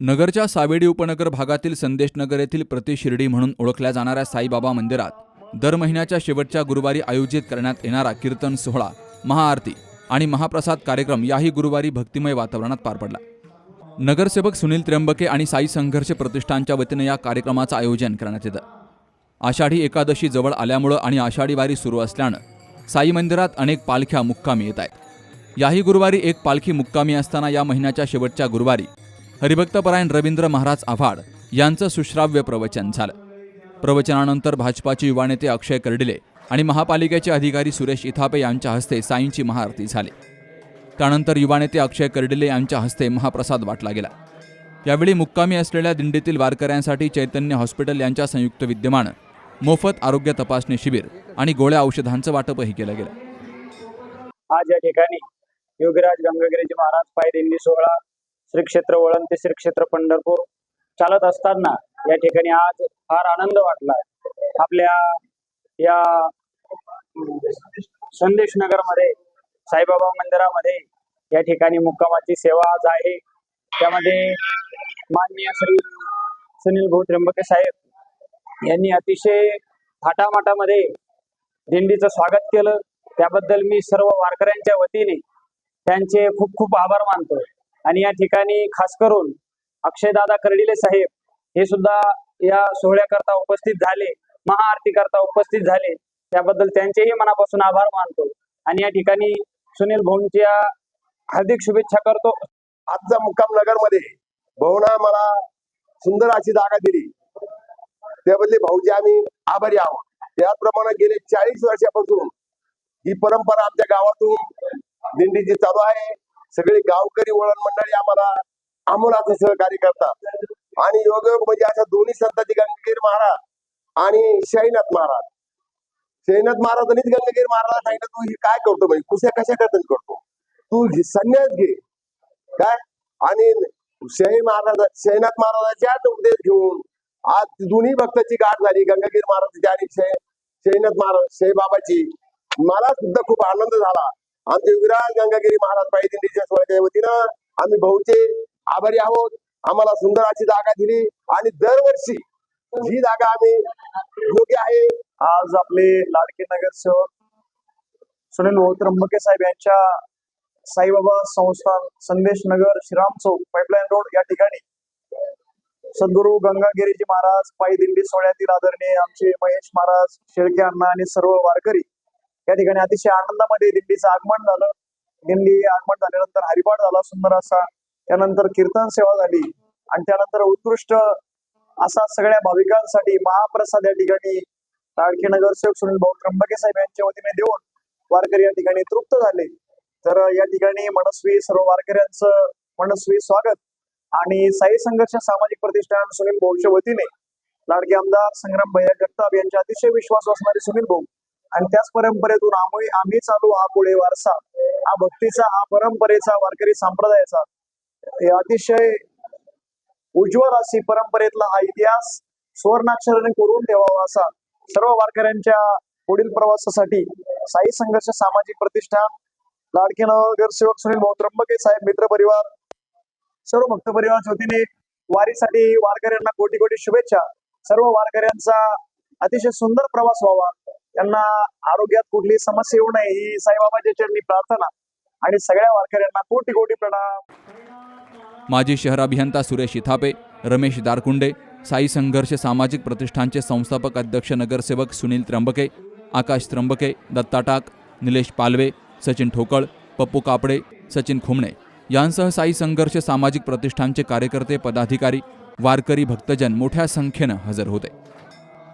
नगरच्या सावेडी उपनगर भागातील संदेशनगर येथील प्रति शिर्डी म्हणून ओळखल्या जाणाऱ्या साईबाबा मंदिरात दर महिन्याच्या शेवटच्या गुरुवारी आयोजित करण्यात येणारा कीर्तन सोहळा महाआरती आणि महाप्रसाद कार्यक्रम याही गुरुवारी भक्तिमय वातावरणात पार पडला. नगरसेवक सुनील त्र्यंबके आणि साई संघर्ष प्रतिष्ठानच्या वतीनं या कार्यक्रमाचं आयोजन करण्यात येतं. आषाढी एकादशी जवळ आल्यामुळं आणि आषाढी वारी सुरू असल्यानं साई मंदिरात अनेक पालख्या मुक्कामी येत आहेत. याही गुरुवारी एक पालखी मुक्कामी असताना या महिन्याच्या शेवटच्या गुरुवारी हरिभक्तपरायण रवींद्र महाराज आव्हाड यांचं सुश्राव्य प्रवचन झालं. प्रवचनानंतर भाजपाचे युवा नेते अक्षय कर्डिले आणि महापालिकेचे अधिकारी सुरेश इथापे यांच्या हस्ते साईंची महाआरती झाली. त्यानंतर युवा नेते अक्षय कर्डिले यांच्या हस्ते महाप्रसाद वाटला गेला. यावेळी मुक्कामी असलेल्या दिंडीतील वारकऱ्यांसाठी चैतन्य हॉस्पिटल यांच्या संयुक्त विद्यमानं मोफत आरोग्य तपासणी शिबिर आणि गोळ्या औषधांचं वाटपही केलं गेलं. आज या ठिकाणी योगीराज गंगागिरीजी महाराज पाय सोहळा श्री क्षेत्र वळण ते श्री क्षेत्र पंढरपूर चालत असताना या ठिकाणी आज फार आनंद वाटला. आपल्या या संदेश नगरमध्ये साईबाबा मंदिरामध्ये या ठिकाणी मुक्कामाची सेवा आज आहे. त्यामध्ये माननीय श्री सुनील भाऊ त्र्यंबके साहेब यांनी अतिशय थाटामाटामध्ये दिंडीचं स्वागत केलं. त्याबद्दल मी सर्व वारकऱ्यांच्या वतीने त्यांचे खूप खूप आभार मानतो. आणि या ठिकाणी खास करून अक्षयदादा कर्डिले साहेब हे सुद्धा या सोहळ्याकरता उपस्थित झाले महाआरती करता उपस्थित झाले. त्याबद्दल त्यांचेही मनापासून आभार मानतो. आणि या ठिकाणी सुनील भाऊंच्या हार्दिक शुभेच्छा करतो. आजचा मुक्काम नगरमध्ये भाऊना मला सुंदर अशी जागा दिली. त्याबद्दल भाऊजी आम्ही आभारी आहोत. त्याचप्रमाणे गेले चाळीस वर्षापासून ही परंपरा आमच्या गावातून दिंडीची चालू आहे. सगळे गावकरी वळण मंडळी आम्हाला आमोलाचं सहकार्य करतात. आणि योग म्हणजे अशा दोन्ही संतांची गंगगीर महाराज आणि शैनाथ महाराज. शैनाथ महाराजांनीच गंगगीर महाराज सांगितलं तू हे काय करतो म्हणजे कुशा कशा करता करतो? तू संन्यास घे. काय? आणि शाही महाराज शैनाथ महाराजाच्या उपदेश घेऊन आज दोन्ही भक्ताची गाठ झाली गंगागीर महाराजांची आणि शै- शैनाथ महाराज शै मला सुद्धा खूप आनंद झाला. आमचे विराज गंगागिरी महाराज पाहिजे दिंडीच्या सोहळ्याच्या वतीनं आम्ही भाऊचे आभारी आहोत. आम्हाला सुंदर अशी जागा दिली आणि दरवर्षी ही जागा आम्ही योग्य आहे. आज आपले लाडके नगरसेवक सुनील भाऊ त्र्यंबके साहेब यांच्या साईबाबा संस्थान संदेश नगर श्रीराम चौक पाईपलाईन रोड या ठिकाणी सद्गुरु गंगागिरीजी महाराज पायी दिंडी सोहळ्यातील आदरणीय आमचे महेश महाराज शेळके अण्णा आणि सर्व वारकरी या ठिकाणी अतिशय आनंदामध्ये दिंडीचं आगमन झालं. दिंडी आगमन झाल्यानंतर हरिपाठ झाला सुंदर असा. त्यानंतर कीर्तन सेवा झाली. आणि त्यानंतर उत्कृष्ट असा सगळ्या भाविकांसाठी महाप्रसाद या ठिकाणी लाडके नगरसेवक सुनील भाऊ त्र्यंबके साहेब यांच्या वतीने देऊन वारकरी या ठिकाणी तृप्त झाले. तर या ठिकाणी मनस्वी सर्व वारकऱ्यांचं मनस्वी स्वागत. आणि साई संघर्ष सामाजिक प्रतिष्ठान सुनील भाऊच्या वतीने लाडके आमदार संग्राम भैया जगताप यांच्या अतिशय विश्वास असणारे सुनील भाऊ आणि त्याच परंपरेतून आम्ही आम्ही चालू हा पुढे वारसा. हा भक्तीचा हा परंपरेचा वारकरी संप्रदायाचा. हे अतिशय उज्ज्वल अशी परंपरेतला हा इतिहास सुवर्णाक्षराने कोरून ठेवावा असा सर्व वारकऱ्यांच्या पुढील प्रवासासाठी साई संघर्ष सामाजिक प्रतिष्ठान लाडके नगरसेवक सुनील भाऊ त्र्यंबके साहेब मित्र परिवार सर्व भक्त परिवाराच्या वतीने वारीसाठी वारकऱ्यांना कोटी कोटी शुभेच्छा. सर्व वारकऱ्यांचा अतिशय सुंदर प्रवास व्हावा. त्यांना आरोग्यात कुठली समस्या येऊ नये ही साईबाबाच्या चरणी प्रार्थना. आणि सगळ्या वारकऱ्यांना कोटी कोटी प्रणाम. माजी शहर अभियंता सुरेश इथापे रमेश दारकुंडे साई संघर्ष सामाजिक प्रतिष्ठानचे संस्थापक अध्यक्ष नगरसेवक सुनील त्र्यंबके आकाश त्र्यंबके दत्ता टाक निलेश पालवे सचिन ठोकळ पप्पू कापडे सचिन खुमणे. यांसह साई संघर्ष सामाजिक प्रतिष्ठानचे कार्यकर्ते पदाधिकारी वारकरी भक्तजन मोठ्या संख्येनं हजर होते.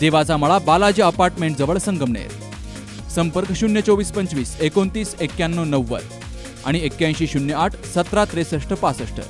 देवाचा मळा बालाजी अपार्टमेंट जवळ संगमनेर. संपर्क शून्य चोवीस पंचवीस एकोणतीस एक्क्याण्णव नव्वद आणि एक्क्याऐंशी शून्य आठ सतरा त्रेसष्ट पासष्ट.